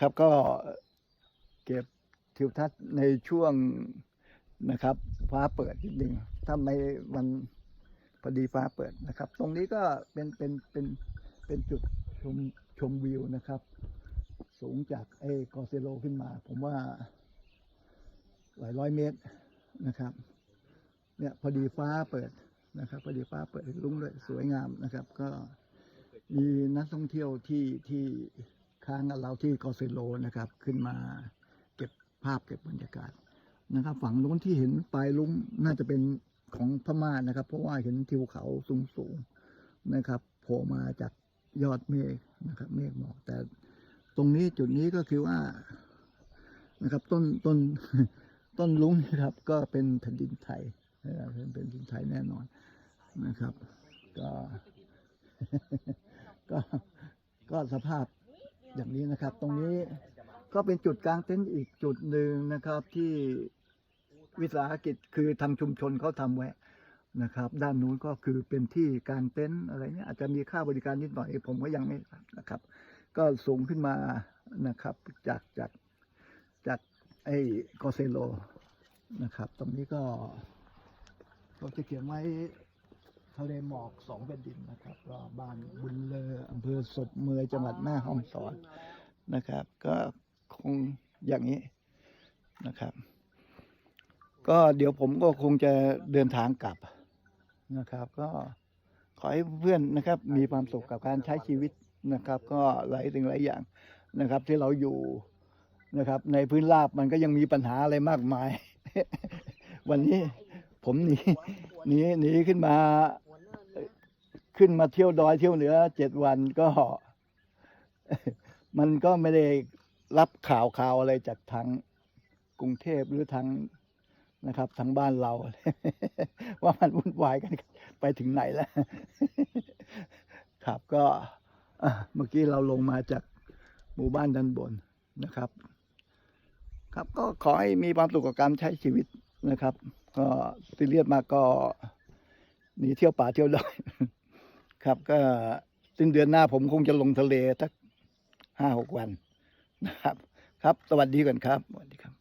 ครับก็เก็บทิวทัศน์ในช่วงนะครับ ฟ้าเปิดนิดนึงถ้าไม่วันพอดีฟ้าเปิดนะครับ ตรงนี้ก็เป็นเป็นเป็นเป็นจุดชมชมวิวนะครับ สูงจากไอ้กอเซโลขึ้นมา ผมว่าหลายร้อยเมตรนะครับ เนี่ยพอดีฟ้าเปิดนะครับพอดีฟ้าเปิดลุ้งเลยสวยงามนะครับ ก็มีนักท่องเที่ยวที่ที่ ค้างกับเราที่กอเซโลนะครับ ขึ้นมาเก็บภาพเก็บบรรยากาศนะครับ ฝั่งนู้นที่เห็นปลายลุ้งน่าจะเป็นของพม่านะครับ เพราะว่าเห็นทิวเขาสูงสูงนะครับโผล่มาจากยอดเมฆนะครับ เมฆหมอกแต่ตรงนี้จุดนี้ก็คือว่านะครับ ต้นต้นต้นลุงนะครับ ก็เป็นแผ่นดินไทยนะครับเป็นแผ่นดินไทยแน่นอนนะครับ ก็ ก็ก็สภาพ อย่างนี้นะครับ ตรงนี้ก็เป็นจุดกลางเต็นท์อีกจุดหนึ่งนะครับที่วิสาหกิจคือทางชุมชนเขาทำไว้นะครับ ด้านนู้นก็คือเป็นที่กลางเต็นท์อะไรเนี่ยอาจจะมีค่าบริการนิดหน่อยผมก็ยังไม่นะครับ ก็สูงขึ้นมานะครับ จากจากจากไอ้กอเซโลนะครับ ตรงนี้ก็เราจะเขียนไว้ทะเลหมอกสองแผ่นดินนะครับก็บ้านบุญเลอ อำเภอศพเมยจังหวัดแม่ฮ่องสอนนะครับ ก็คงอย่างนี้นะครับ ก็เดี๋ยวผมก็คงจะเดินทางกลับนะครับ ก็ขอให้เพื่อนนะครับ มีความสุขกับการใช้ชีวิตนะครับ ก็หลายสิ่งหลายอย่างนะครับ ที่เราอยู่นะครับ ในพื้นราบมันก็ยังมีปัญหาอะไรมากมาย วันนี้ผมหนีหนีหนีขึ้นมา ขึ้นมาเที่ยวดอยเที่ยวเหนือเจ็ดวันก็ มันก็ไม่ได้รับข่าวข่าวอะไรจากทางกรุงเทพหรือทางนะครับทางบ้านเรา ว่ามันวุ่นวายกันไปถึงไหนแล้วครับก็เมื่อกี้เราลงมาจากหมู่บ้านด้านบนนะครับ ครับก็ขอให้มีความสุขกับการใช้ชีวิตนะครับ ก็ซีเรียสมากก็หนีเที่ยวป่าเที่ยวดอย ครับก็สิ้นเดือนหน้าผมคงจะลงทะเลสักห้าหกวันนะครับ ครับ สวัสดีก่อนครับสวัสดีครับ